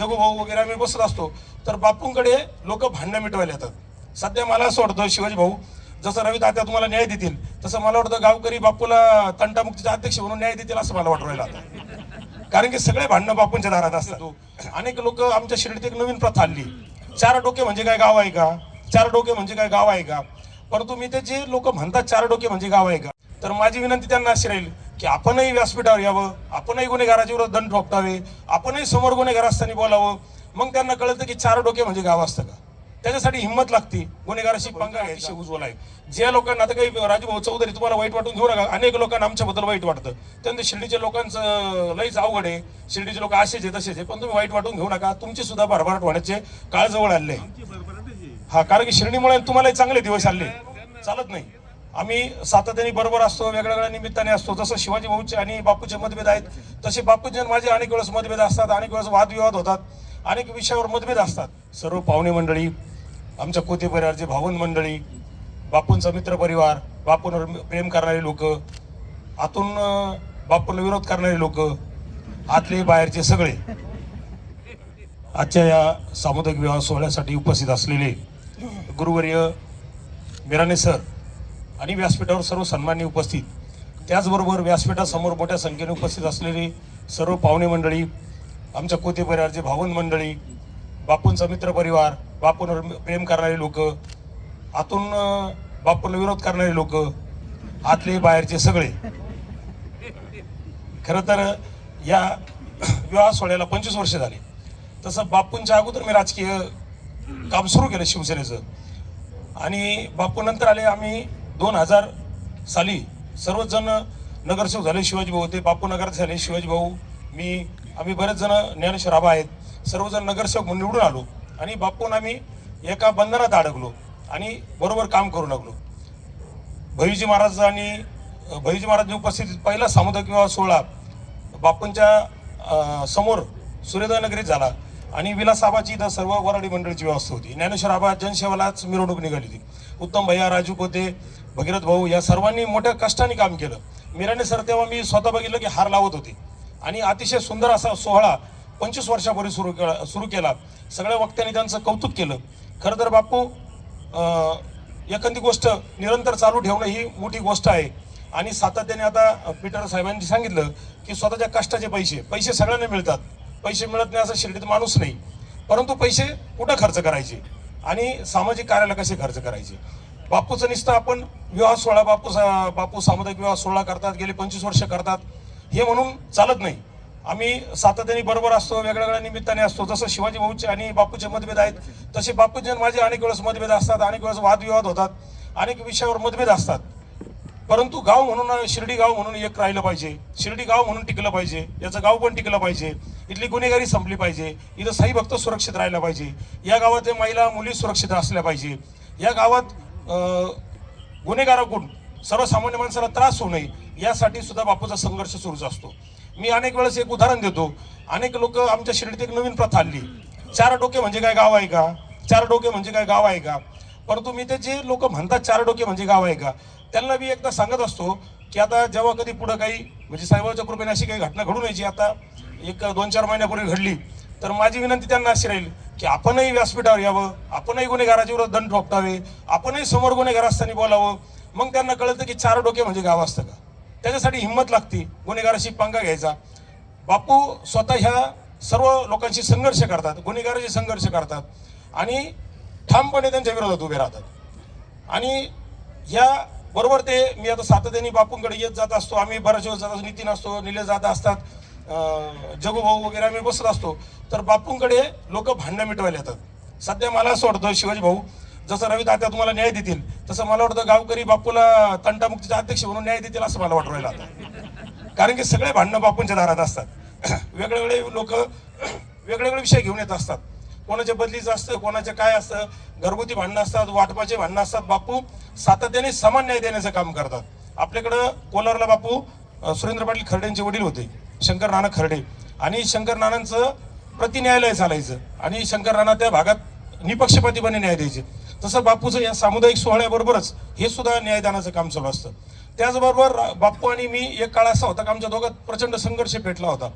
जगोभाऊ वगैरे आम्ही बसत असतो. तर बापूंकडे लोक भांडणं मिटवायला येतात. सध्या मला असं वाटतं शिवाजी भाऊ जसं रवी तात्या तुम्हाला न्याय देतील तसं मला वाटतं गावकरी बापूला तंटामुक्तीचे अध्यक्ष म्हणून न्याय देतील असं मला वाटू राहिलं आता. कारण की सगळे भांडणं बापूंच्या दारात असतात. अनेक लोक आमच्या शिर्डीत एक नवीन प्रथा आणली चार डोके म्हणजे काय गाव आहे का? चार डोके म्हणजे काय गाव आहे का? परंतु मी ते जे लोक म्हणतात चार डोके म्हणजे गाव आहे का? तर माझी विनंती त्यांना अशी राहील की आपणही व्यासपीठावर यावं आपणही गुन्हेगाराच्या विरोधात दंड ठोकतावे आपणही समोर गुन्हेगार असताना बोलावं. मग त्यांना कळतं की चार डोके म्हणजे गाव असतं का? त्याच्यासाठी हिंमत लागते गुन्हेगाराशी पंगा घ्यायची. उज्ज्वल आहे. ज्या लोकांना आता काही राजूभाऊ चौधरी तुम्हाला वाईट वाटून घेऊ नका अनेक लोकांना आमच्याबद्दल वाईट वाटतं. त्यानंतर शिर्डीच्या लोकांचं लईच अवघड आहे. शिर्डीचे लोक असेच आहे तसेच आहे. पण तुम्ही वाईट वाटून घेऊ नका. तुमची सुद्धा भरभराट होण्याचे काळ जवळ आले हा कारण की शिर्डीमुळे तुम्हालाही चांगले दिवस आले. चालत नाही. आम्ही सातत्याने बरोबर असतो वेगळ्या वेगळ्या निमित्ताने असतो. जसं शिवाजी भाऊचे आणि बापूचे मतभेद आहेत तसे बापूचे माझे अनेक वेळेस मतभेद असतात अनेक वेळेस वादविवाद होतात अनेक विषयावर मतभेद असतात. सर्व पाहुणे मंडळी आमच्या कोते परिवारचे भावन मंडळी बापूंचा मित्र परिवार बापूंवर प्रेम करणारे लोक आतून बापूंना विरोध करणारे लोक आतले बाहेरचे सगळे आजच्या या सामुदायिक विवाह सोहळ्यासाठी उपस्थित असलेले गुरुवर्य मिराने सर आणि व्यासपीठावर सर्व सन्मान्य उपस्थित. त्याचबरोबर व्यासपीठासमोर मोठ्या संख्येने उपस्थित असलेले सर्व पाहुणे मंडळी आमच्या कोते परिवारचे भावंद मंडळी बापूंचा मित्र परिवार बापूंवर प्रेम करणारे लोक आतून बापूंना विरोध करणारे लोक आतले बाहेरचे सगळे. खरं तर या विवाह सोहळ्याला पंचवीस वर्ष झाले. तसं बापूंच्या अगोदर मी राजकीय काम सुरू केलं शिवसेनेचं. आणि बापू नंतर आले आम्ही दोन हजार साली सर्वच जण नगरसेवक झाले शिवाजी भाऊ होते बापू नगर झाले शिवाजी भाऊ. मी आम्ही बरेच जण ज्ञानेश्वर आबा आहेत. सर्वजण नगरसेवक म्हणून निवडून आलो आणि बापून आम्ही एका बंधनात अडकलो आणि बरोबर काम करू लागलो. भैजी महाराज आणि भैयूजी महाराज उपस्थित पहिला सामुदायिक विवाह सोहळा बापूंच्या समोर सूर्योदयनगरीत झाला आणि विलासाबाची इथं सर्व वराडी मंडळीची व्यवस्था होती. ज्ञानेश्वर आबा जनसेवालाच मिरवणूक निघाली होती. उत्तम भैया राजू पोते भगीरथ भाऊ या सर्वांनी मोठ्या कष्टाने काम केलं. मिराने सर तेव्हा मी स्वतः बघितलं की हार लावत होते. आणि अतिशय सुंदर असा सोहळा पंचवीस वर्षापूर्वी सुरू केला सुरू केला. सगळ्या वक्त्यांनी त्यांचं कौतुक केलं. खरं तर बापू एखादी गोष्ट निरंतर चालू ठेवणं ही मोठी गोष्ट आहे. आणि सातत्याने आता पीटर साहेबांनी सांगितलं की स्वतःच्या कष्टाचे पैसे पैसे सगळ्यांना मिळतात. पैसे मिळत नाही असं शिर्डीत माणूस नाही. परंतु पैसे कुठं खर्च करायचे? आणि सामाजिक कार्याला कसे खर्च करायचे? बापूचं निसतं आपण विवाह सोहळा बापू बापू सामुदायिक विवाह सोहळा करतात गेले पंचवीस वर्ष करतात. हे म्हणून चालत नाही. आम्ही सातत्याने बरोबर असतो वेगळ्या वेगळ्या निमित्ताने असतो. जसं शिवाजी भाऊचे आणि बापूचे मतभेद आहेत तसे बापूचे माझे अनेक वेळेस मतभेद असतात अनेक वेळेस वादविवाद होतात अनेक विषयावर मतभेद असतात. परंतु गाव म्हणून शिर्डी गाव म्हणून एक राहिलं पाहिजे. शिर्डी गाव म्हणून टिकलं पाहिजे. याचं गाव पण टिकलं पाहिजे. इथली गुन्हेगारी संपली पाहिजे. इथं साई भक्त सुरक्षित राहिला पाहिजे. या गावातल्या महिला मुली सुरक्षित असल्या पाहिजे. या गावात गुन्हेगाराकडून सर्वसामान्य माणसाला त्रास होऊ नये यासाठी सुद्धा बापूचा संघर्ष सुरूच असतो. मी अनेक वेळेस एक उदाहरण देतो. अनेक लोक आमच्या शिर्डीत एक नवीन प्रथा आणली. चार डोके म्हणजे काय गाव आहे का? चार डोके म्हणजे काय गाव आहे का? परंतु मी ते जे लोक म्हणतात चार डोके म्हणजे गाव आहे का? त्यांना मी एकदा सांगत असतो की आता जेव्हा कधी पुढं काही म्हणजे साहेबांच्या कृपेने अशी काही घटना घडून यायची आता एक दोन चार महिन्यापूर्वी घडली तर माझी विनंती त्यांना अशी राहील की आपणही व्यासपीठावर यावं आपणही गुन्हेगाराच्या विरोधात दंड ठोकतावे आपणही समोर गुन्हेगार असताना बोलावं. मग त्यांना कळतं की चार डोके म्हणजे गाव असतं का? त्याच्यासाठी हिंमत लागते गुन्हेगाराशी पंगा घ्यायचा. बापू स्वतः ह्या सर्व लोकांशी संघर्ष करतात गुन्हेगाराशी संघर्ष करतात आणि ठामपणे त्यांच्या विरोधात उभे राहतात. आणि या बरोबर ते मी आता सातत्याने बापूंकडे येत जात असतो आम्ही बऱ्याच वेळेस जात असतो नितीन असतो निले जात असतात. जगूभाऊ वगैरे आम्ही बसत असतो. तर बापूंकडे लोक भांडणं मिटवायला येतात. सध्या मला असं वाटतं शिवाजी भाऊ जसं रवी तात्या तुम्हाला न्याय देतील तसं मला वाटतं गावकरी बापूला तंटामुक्तीचे अध्यक्ष म्हणून न्याय देतील असं मला वाटू राहिलं आता. कारण की सगळे भांडणं बापूंच्या दारात असतात. वेगवेगळे लोक वेगवेगळे विषय घेऊन येत असतात. कोणाच्या बदलीचं असतं कोणाचं काय असतं घरगुती भांडणं असतात वाटपाचे भांडणं असतात बापू सातत्याने समान न्याय देण्याचं काम करतात. आपल्याकडं कोलारला बापू सुरेंद्र पाटील खर्डेंचे वडील होते. शंकर नाना खर्डे आणि शंकर नानांचं प्रतिन्यायालय चालायचं. आणि शंकर नाना त्या भागात निपक्षपातीपणे न्याय द्यायचे. तसं बापूचं या सामुदायिक सोहळ्याबरोबरच हे सुद्धा न्यायदानाचं काम चालू असतं. त्याचबरोबर बाप्पू आणि मी एक काळ असा होता की आमच्या दोघात प्रचंड संघर्ष पेटला होता.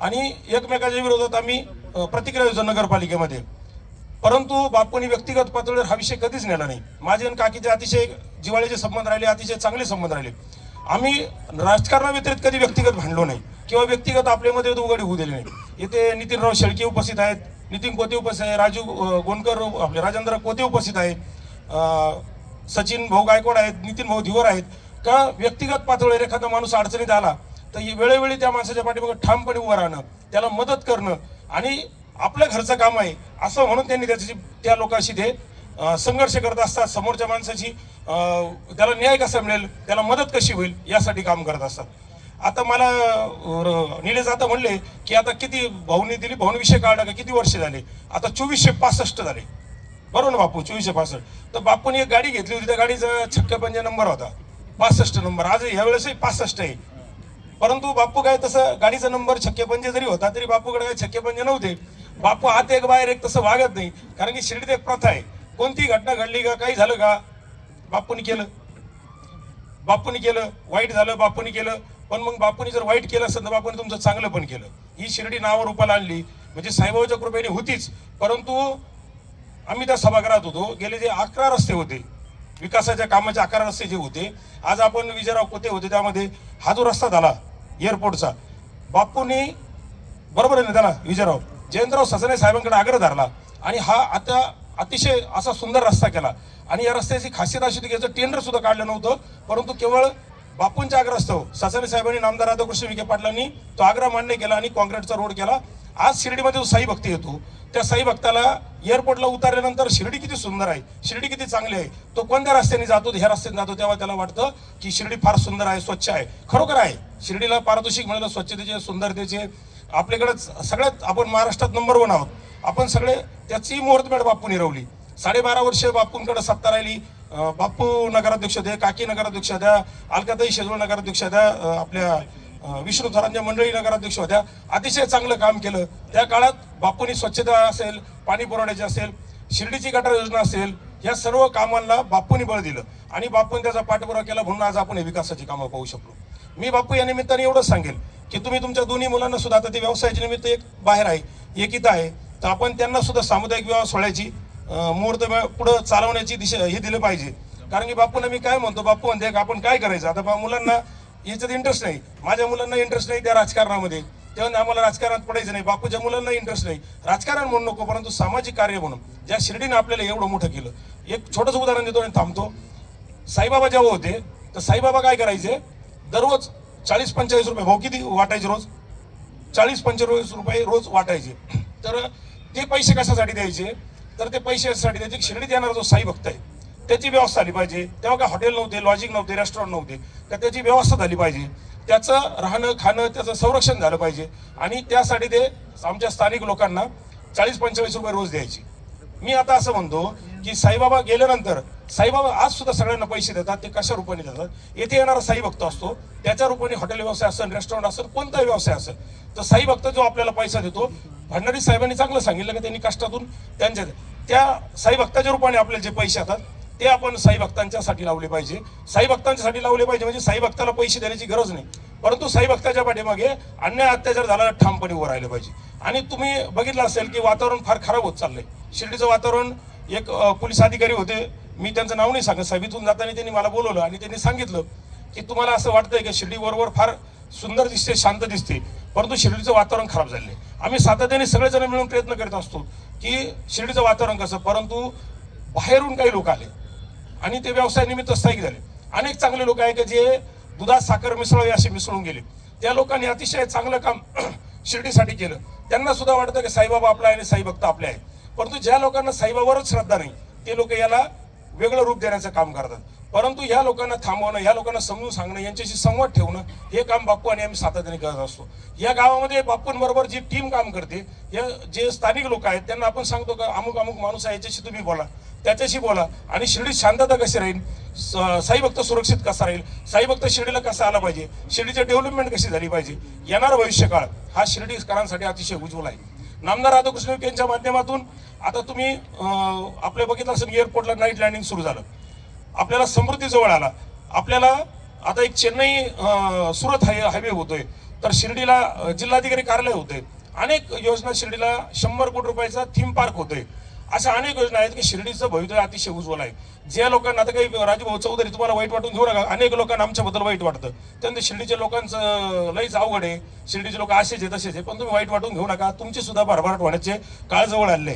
आणि एकमेकाच्या विरोधात आम्ही प्रतिक्रिया द्यायचो नगरपालिकेमध्ये. परंतु बापूंनी व्यक्तिगत पातळीवर हा विषय कधीच नेला नाही. माझे आणि काकीचे अतिशय जिवाळ्याचे संबंध राहिले अतिशय चांगले संबंध राहिले. आम्ही राजकारणाव्यतिरिक्त कधी व्यक्तिगत भांडलो नाही किंवा व्यक्तिगत आपल्यामध्ये उघडी होऊ दिली नाही इथे नितीनराव शेळके उपस्थित आहेत नितीन कोते उपस्थित आहे राजू गोंडकर आपले राजेंद्र कोते उपस्थित आहेत सचिन भाऊ गायकवाड आहेत नितीन भाऊ धिवर आहेत. का व्यक्तिगत पातळीवर एखादा माणूस अडचणीत आला तर ही वेळोवेळी त्या माणसाच्या पाठीमागे ठामपणे उभं राहणं त्याला मदत करणं आणि आपलं घरचं काम आहे असं म्हणून त्यांनी त्याची त्या लोकांशी ते संघर्ष करत असतात समोरच्या माणसाशी त्याला न्याय कसा मिळेल? त्याला मदत कशी होईल? यासाठी काम करत असतात. आता मला अं, निलेश आता म्हणले की आता किती भाऊनी दिली? भाऊनी विषय काढला का? किती वर्ष झाले? आता चोवीसशे पासष्ट झाले. बरोबर ना बापू? चोवीसशे पासष्ट. तर बापूने एक गाडी घेतली होती. त्या गाडीचा छक्के पंजे नंबर होता. पासष्ट नंबर. आज ह्यावेळेसही पासष्ट आहे. परंतु बापू काय तसं गाडीचा नंबर छक्के पंजे जरी होता तरी बापूकडे काय छक्के पंजे नव्हते. बापू आत एक बाहेर एक तसं वागत नाही. कारण की शिर्डीत एक प्रथा आहे. कोणती घटना घडली का? काही झालं का? बापूनी केलं. बापूनी केलं वाईट झालं बापूनी केलं. पण मग बापूनी जर वाईट केलं असेल तर बापूने तुमचं चांगलं पण केलं. ही शिर्डी नावावर रूपाला आणली. म्हणजे साईबाबाच्या कृपेने होतीच. परंतु आम्ही त्या सभागृहात होतो. गेले जे अकरा रस्ते होते. विकासाच्या कामाचे अकरा रस्ते जे होते. आज आपण विजयराव कोते होते त्यामध्ये हा जो रस्ता झाला एअरपोर्टचा बापूंनी बरोबर आहे ना त्याला विजयराव? जयंतराव ससने साहेबांकडे आग्रह धरला. आणि हा आता अतिशय असा सुंदर रस्ता केला. आणि या रस्त्याची खासियत अशी होती की याचं टेंडर सुद्धा काढलं नव्हतं परंतु केवळ बापूंच्या आग्रहास्तव ससाने साहेबांनी नामदार राधाकृष्ण विखे पाटलांनी तो आग्रह मान्य केला आणि काँक्रीटचा रोड केला. आज शिर्डीमध्ये जो साई भक्ती येतो त्या साई भक्ताला एअरपोर्टला उतरल्यानंतर शिर्डी किती सुंदर आहे शिर्डी किती चांगली आहे तो कोणत्या रस्त्याने जातो ह्या रस्त्याने जातो तेव्हा त्याला वाटतं की शिर्डी फार सुंदर आहे स्वच्छ आहे. खरोखर आहे. शिर्डीला पारितोषिक मिळालं स्वच्छतेचे सुंदरतेचे आपल्याकडे सगळ्यात आपण महाराष्ट्रात नंबर वन आहोत. आपण सगळे त्याची मुहूर्तमेढ बापू निरवली साडेबारा वर्ष बापूंकडे सत्ता राहिली. बापू नगराध्यक्ष द्या काकी नगराध्यक्ष द्या अलकाताई शेजवळ नगराध्यक्ष द्या आपल्या विष्णू थरांच्या मंडळी नगराध्यक्ष होत्या अतिशय चांगलं काम केलं. त्या काळात बापूंनी स्वच्छता असेल पाणी पुरवठ्याची असेल शिर्डीची गटार योजना असेल या सर्व कामांना बापूंनी बळ दिलं. आणि बापूंनी त्याचा पाठपुरावा केला म्हणून आज आपण हे विकासाची कामं पाहू शकलो. मी बापू या निमित्ताने एवढंच सांगेल. की तुम्ही तुमच्या दोन्ही मुलांना सुद्धा आता ते व्यवसायाच्या निमित्त एक बाहेर आहे एकीत आहे. तर आपण त्यांना सुद्धा सामुदायिक विवाह सोहळ्याची मुहूर्त पुढं चालवण्याची दिशा हे दिलं पाहिजे. कारण की बापूंना मी काय म्हणतो बापू म्हणते की आपण काय करायचं? आता बा मुलांना याच्यात इंटरेस्ट नाही. माझ्या मुलांना इंटरेस्ट नाही त्या राजकारणामध्ये. तेव्हा आम्हाला राजकारणात पडायचं नाही. बापूच्या मुलांना इंटरेस्ट नाही. राजकारण म्हणून नको परंतु सामाजिक कार्य म्हणून. ज्या शिर्डीनं आपल्याला एवढं मोठं केलं. एक छोटंसं उदाहरण देतो आणि थांबतो. साईबाबा जेव्हा होते तर साईबाबा काय करायचे? दररोज चाळीस पंचेचाळीस रुपये भाऊ किती वाटायचे रोज? चाळीस पंचेचाळीस रुपये रोज वाटायचे. तर ते पैसे कशासाठी द्यायचे? तर ते पैशासाठी द्यायचे शिर्डीत येणारा जो साई भक्त आहे त्याची व्यवस्था झाली पाहिजे. तेव्हा काय हॉटेल नव्हते लॉजिंग नव्हते रेस्टॉरंट नव्हते. तर त्याची व्यवस्था झाली पाहिजे. त्याचं राहणं खाणं त्याचं संरक्षण झालं पाहिजे. आणि त्यासाठी ते आमच्या स्थानिक लोकांना चाळीस पंचेचाळीस रुपये रोज द्यायचे. मी आता असं म्हणतो की साईबाबा गेल्यानंतर साईबाबा आज सुद्धा सगळ्यांना पैसे देतात ते कशा रूपाने देतात? येथे येणारा साई भक्त असतो त्याच्या रूपाने हॉटेल व्यवसाय असेल रेस्टॉरंट असेल कोणताही व्यवसाय असेल तर साई भक्त जो आपल्याला पैसा देतो भंडारी साहेबांनी चांगलं सांगितलं की त्यांनी कष्टातून त्यांच्या त्या साई भक्ताच्या रूपाने आपल्याला जे पैसे येतात ते आपण साई भक्तांच्यासाठी लावले पाहिजे. साई भक्तांच्यासाठी लावले पाहिजे म्हणजे साई भक्ताला पैसे देण्याची गरज नाही. परंतु साई भक्ताच्या पाठीमागे अन्याय अत्याचार झाला ठामपणे उभं राहिलं पाहिजे. आणि तुम्ही बघितलं असेल की वातावरण फार खराब होत चाललंय. शिर्डीचं वातावरण एक पोलीस अधिकारी होते. मी त्यांचं नाव नाही सांगत. साहेब इथून जाताना त्यांनी मला बोलवलं आणि त्यांनी सांगितलं की तुम्हाला असं वाटतंय की शिर्डी बरोबर फार सुंदर दिसते शांत दिसते परंतु शिर्डीचं वातावरण खराब झाले आम्ही सातत्याने सगळेजण मिळून प्रयत्न करत असतो की शिर्डीचं वातावरण कसं परंतु बाहेरून काही लोक आले आणि ते व्यवसाय निमित्त स्थायिक झाले. अनेक चांगले लोक आहेत की जे दुधात साखर मिसळावे असे मिसळून गेले. त्या लोकांनी अतिशय चांगलं काम शिर्डीसाठी केलं. त्यांना सुद्धा वाटतं की साईबाबा आपला आहे आणि साई भक्त आपले आहे परंतु ज्या लोकांना साईबाबावरच श्रद्धा नाही ते लोक याला वेगळं रूप देण्याचं काम करतात. परंतु ह्या लोकांना थांबवणं ह्या लोकांना समजून सांगणं यांच्याशी संवाद ठेवणं हे काम बाप्पू आणि आम्ही सातत्याने करत असतो. या गावामध्ये बाप्पूंबरोबर जी टीम काम करते या जे स्थानिक लोक आहेत त्यांना आपण सांगतो का अमुक अमुक माणूस आहे याच्याशी तुम्ही बोला. त्याच्याशी बोला. आणि शिर्डीत शांतता कशी राहील? साई भक्त सुरक्षित कसा राहील? साई भक्त शिर्डीला कसा आला पाहिजे? शिर्डीची डेव्हलपमेंट कशी झाली पाहिजे? येणारा भविष्यकाळ हा शिर्डीकरांसाठी अतिशय उज्ज्वल आहे. नामदार राधाकृष्ण यांच्या माध्यमातून आता तुम्ही आपल्या बघितलं असेल एअरपोर्टला नाईट लँडिंग सुरू झालं. आपल्याला समृद्धी जवळ आला. आपल्याला आता एक चेन्नई सुरत हाय हायवे होतोय. तर शिर्डीला जिल्हाधिकारी कार्यालय होते अनेक योजना शिर्डीला शंभर कोटी रुपयाचा थीम पार्क होतोय. अशा अनेक योजना आहेत की शिर्डीचं भवितव्य अतिशय उज्ज्वल आहे. ज्या लोकांना आता काही राजभाऊ चौधरी तुम्हाला वाईट वाटून घेऊ नका. अनेक लोकांना आमच्याबद्दल वाईट वाटतं. त्यानंतर शिर्डीच्या लोकांचं लईच अवघड आहे. शिर्डीचे लोक असेच आहे तसेच आहे पण तुम्ही वाईट वाटून घेऊ नका. तुमची सुद्धा भरभराट होण्याचे काळ जवळ आले.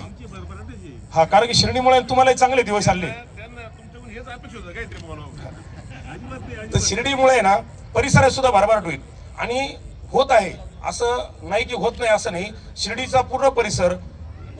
हा कारण की शिर्डीमुळे तुम्हालाही चांगले दिवस आले. तर शिर्डीमुळे ना परिसरात सुद्धा भरभराट होईल. आणि होत आहे. असं नाही की होत नाही असं नाही. शिर्डीचा पूर्ण परिसर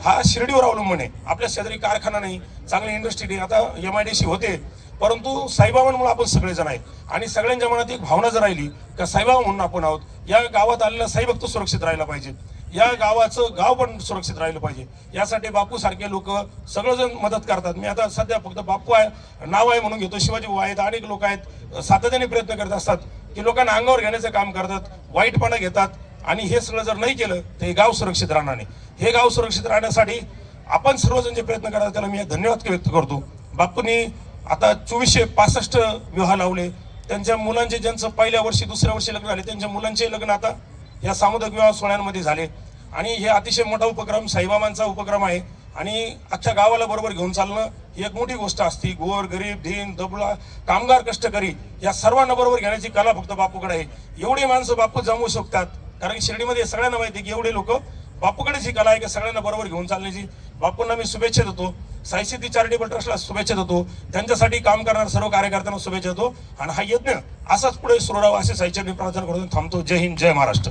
हा शिर्डीवर अवलंबून आहे. आपल्या शेजारी कारखाना नाही चांगली इंडस्ट्री नाही. आता एम आय डी सी होते परंतु साईबाबांमुळे आपण सगळेजण आहे आणि सगळ्यांच्या मनात एक भावना जर राहिली का साईबाबा म्हणून आपण आहोत या गावात आलेला साईभक्त सुरक्षित राहायला पाहिजे. या गावाचं गाव पण सुरक्षित राहिलं पाहिजे. यासाठी बापू सारखे लोक सगळेजण मदत करतात. मी आता सध्या फक्त बापू आहे नाव आहे म्हणून घेतो. शिवाजी भाऊ आहेत अनेक लोक आहेत सातत्याने प्रयत्न करत असतात की लोकांना अंगावर घेण्याचं काम करतात वाईटपणा घेतात आणि हे सगळं जर नाही केलं तर हे गाव सुरक्षित राहणार नाही. हे गाव सुरक्षित राहण्यासाठी आपण सर्वजण जे प्रयत्न करतात त्याला मी धन्यवाद व्यक्त करतो. बापूंनी आता चोवीसशे पासष्ट विवाह लावले. त्यांच्या मुलांचे ज्यांचं पहिल्या वर्षी दुसऱ्या वर्षी लग्न झाले त्यांच्या मुलांचे लग्न आता या सामुदायिक विवाह सोहळ्यांमध्ये झाले. आणि हे अतिशय मोठा उपक्रम साईबाबांचा उपक्रम आहे. आणि अख्ख्या गावाला बरोबर घेऊन चालणं ही एक मोठी गोष्ट असते. गोर गरीब धीन दबला कामगार कष्टकरी या सर्वांना बरोबर घेण्याची कला फक्त बापूकडे आहे. एवढी माणसं बापू जमवू शकतात. कारण की शिर्डीमध्ये सगळ्यांना माहिती आहे की एवढे लोक बापूकडे ही कला आहे की सगळ्यांना बरोबर घेऊन चालण्याची. बापूंना मी शुभेच्छा देतो. साईसिद्धी चॅरिटेबल ट्रस्टला शुभेच्छा देतो. त्यांच्यासाठी काम करणाऱ्या सर्व कार्यकर्त्यांना शुभेच्छा देतो. आणि हा यज्ञ असाच पुढे सुरू राहावा असे साईचरणी प्रार्थना करून थांबतो. जय हिंद जय महाराष्ट्र.